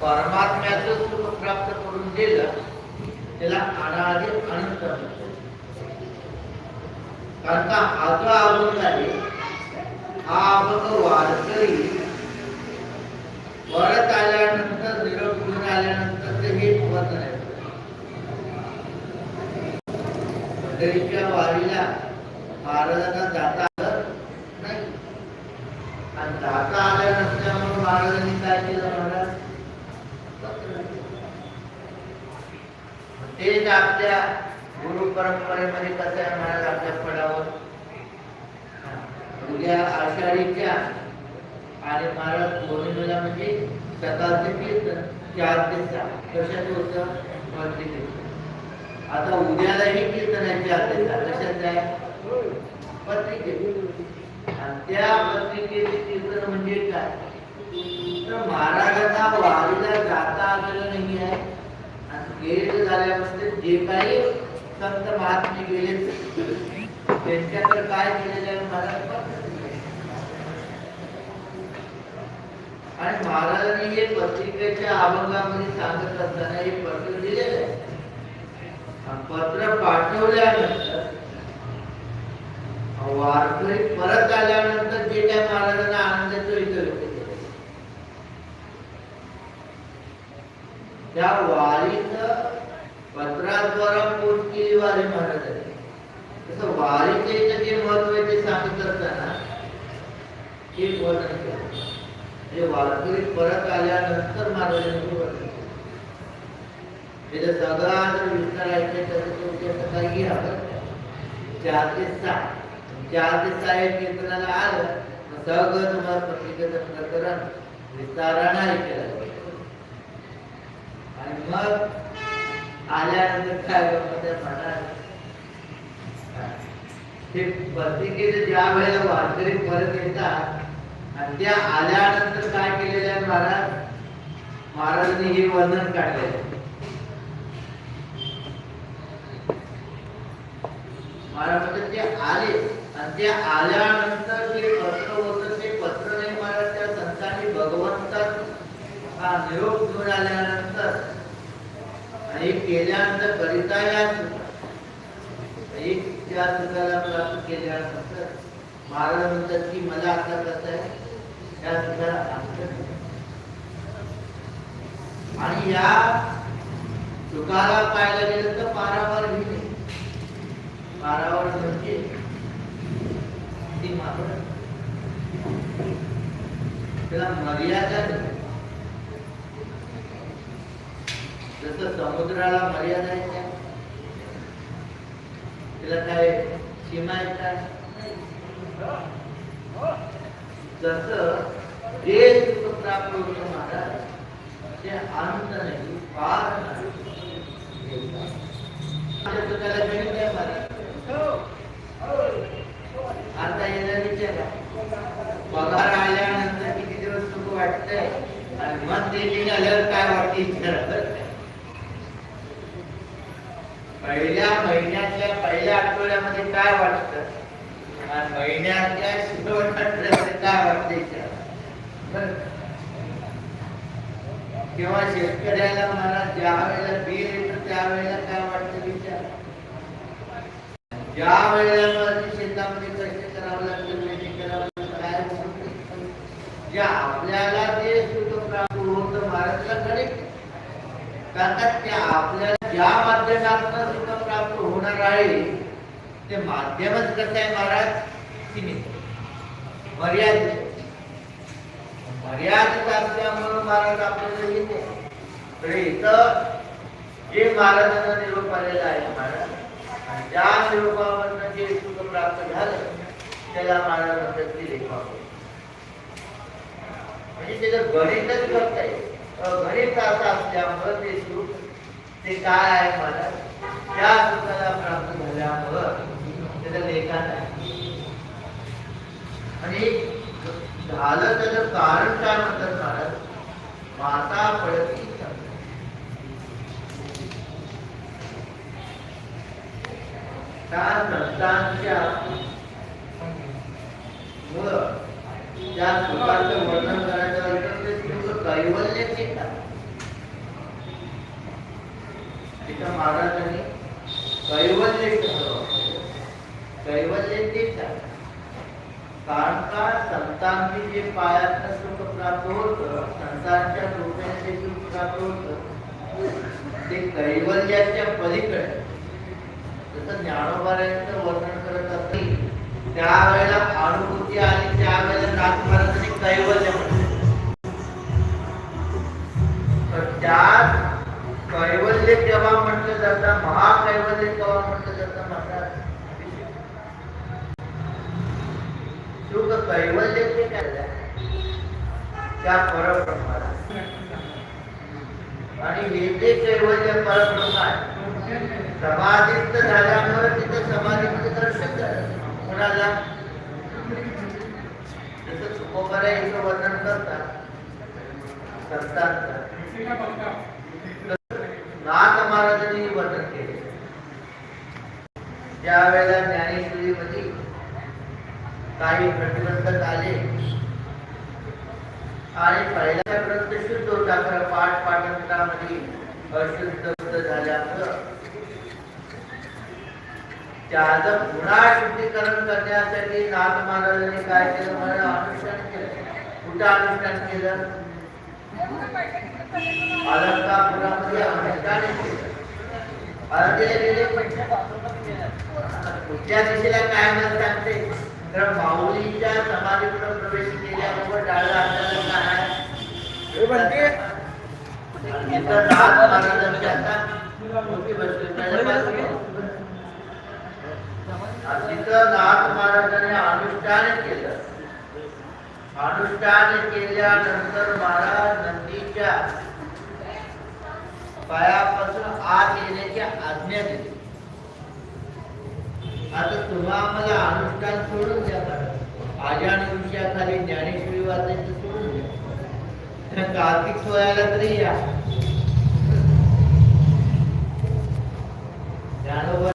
परमात्म्याचं सुख प्राप्त करून दिलं त्याला अनादि अनंत कारण का? हा जो अभंग आहे हा अभंग वारकरी परत आल्यानंतर निरोप घेऊन आल्यानंतर ते हे वर्णन आहे पंढरीच्या वारीला महाराजांना जाता आलं नाही. आणि जाता आल्यानंतर महाराजांनी काय केलं महाराज तेच आपल्या गुरु परंपरेमध्ये कसं आहे महाराज आपल्या फळावर उद्या आषाढीच्या आणि महाराज पौर्णिमेला म्हणजे सकाळचे कीर्तन चार ते सहा कशाचं होतं भक्ती आता उद्यालाही कीर्तन आहे चार ते कशात आहे. पत्रिकेत त्या पत्रिकेचे कीर्तन म्हणजे काय? तर महाराजांना वारीला जाता आलेलं नाही आहे. आणि गेले झाल्यानंतर जे काही संत महात्मे गेले त्यांच्याकडे काय केलेलं आहे महाराज? आणि महाराजांनी हे पत्रिकेच्या अभंगामध्ये सांगत असताना हे पत्र दिलेलं आहे. पत्र पाठवल्यानंतर वारकरी परत आल्यानंतर जे काय महाराजांना आनंदाचं इथं त्या वारीचं पत्राद्वारा पोच केली वारी महाराजांनी तसं वारीचे इथं जे महत्व आहे ते सांगत असताना हे वर्णन केलं म्हणजे वारकरी परत आल्यानंतर महाराजांनी वर्णन म्हणजे सगळा जर विस्तार ऐकले तर तो उद्या सकाळी घ्या. चार ते सहा चार ते सहा एक कीर्तनाला आलं सगळं तुम्हाला पत्रिकेचं प्रकरण विस्तारानं ऐकायला आणि मग आल्यानंतर काय ते पत्रिकेचे ज्या वेळेला वारकरी परत येतात आणि त्या आल्यानंतर काय केलेलं आहे महाराज? महाराजांनी हे वर्णन काढलेलं आहे. महाराज म्हणजे ते आले आणि ते आल्यानंतर जे पत्र होतं ते पत्र नाही महाराज त्या संतांनी भगवंतात हा निरोप घेऊन आल्यानंतर हे केल्यानंतर करिता या एक म्हणजे त्या सुखाला प्राप्त केल्यानंतर महाराज म्हणतात की मला आता कसं आहे त्या सुखाला अंत आणि या सुखाला पाहायला गेलं तर पारावर घेणे पारावर म्हणजे ती मात्र. त्याला मर्यादा नाही. जसं समुद्राला मर्यादा आहे त्या? त्याला काय सीमा आहे काय जसं जे सुख प्राप्त होतो महाराज ते अंत नाही पार नाही. आता येणार विचारा. पगार आल्यानंतर किती दिवस सुख वाटतंय? आणि मग ते आल्यावर काय वाटते विचारा बरं का? पहिल्या महिन्यातल्या पहिल्या आठवड्यामध्ये काय वाटतं? आणि महिन्यातल्या शेवट आठवड्यामध्ये काय वाटतं किंवा शेतकऱ्याला मला ज्या वेळेला बिल येतं त्यावेळेला काय वाटतं विचार? ज्या वेळेला शेतामध्ये कष्ट करावं लागतं मेहनत करावं लागतं काय जे आपल्याला ते सुख प्राप्त होतं महाराजला कारण का त्या आपल्याला ज्या माध्यमातून सुख ते माध्यमच कसं आहे महाराज? सीमित मर्यादित. मर्यादित असल्यामुळं महाराज आपल्याला येते तर इथं जे महाराजांना निरोप आलेला आहे महाराज आणि त्या निरोपावरनं जे सुख प्राप्त झालं त्याला महाराज म्हणतात की लेखा म्हणजे त्याचं गणितच करता येईल गणित असं असल्यामुळं ते सुख ते काय आहे महाराज? त्या सुखाला प्राप्त झाल्यावर त्याचं लेखात आहे. आणि झालं त्याचं कारण काय म्हणतात महाराज? माता पडती त्या संतांच्या मुळं त्या सुखाचं वर्णन करायचं असेल ते सुख कैवल्य ते तिथं महाराजांनी कैवल्य शब्द वापरला. कैवल्य कारण का संतांनी जे पायातनं सुख प्राप्त होतं संतांच्या कृपेने सुख प्राप्त होत ते कैवल्याच्या पलीकडे जसं ज्ञानोबाऱ्यांचं वर्णन करत असतील त्यावेळेला अनुभूती आली त्यावेळेला नाथ महाराजांनी कैवल्य नैवेद्य केव्हा म्हटलं जातं महानैवेद्य केव्हा म्हटलं जातं म्हणतात. सुख कैवल्य ते काय त्या परब्रह्माला. आणि हे जे कैवल्य परब्रह्म आहे समाधीस्थ झाल्यामुळे तिथे समाधीमध्ये दर्शन झालं. कोणाला? जसं तुकोबरा इथं वर्णन करतात संतांचं नाथ महाराजांनी वर्णन केले ज्या वेळेला ज्ञानेश्वरीमध्ये काही प्रतिबंधक आले आणि पहिला ग्रंथ शुद्ध होता खरं पाठ पाठांतरामध्ये अशुद्ध झाल्यामुळं त्याचं पुन्हा शुद्धीकरण करण्यासाठी नाथ महाराजांनी काय केलं? मला अनुष्ठान केलं. कुठं अनुष्ठान केलं? अलंकापुरामध्ये अनुष्ठान केलं. पुढच्या दिशेला काय म्हणत सांगते. तर माऊलीच्या समाधीपुढे प्रवेश केल्याबरोबर डाव्या हाताला काय तिथं नाथ महाराजांनी अनुष्ठान केलं. अनुष्ठान केल्यानंतर महाराज नंदीच्या पायापासून आत येण्याची आज्ञा दिली. आता तुम्हा आम्हाला अनुष्ठान सोडून द्या माझ्या आणि विषयाखाली ज्ञानेश्वरी वाचायचं सोडून द्या. कार्तिक सोयाला तरी या. ज्ञानोबा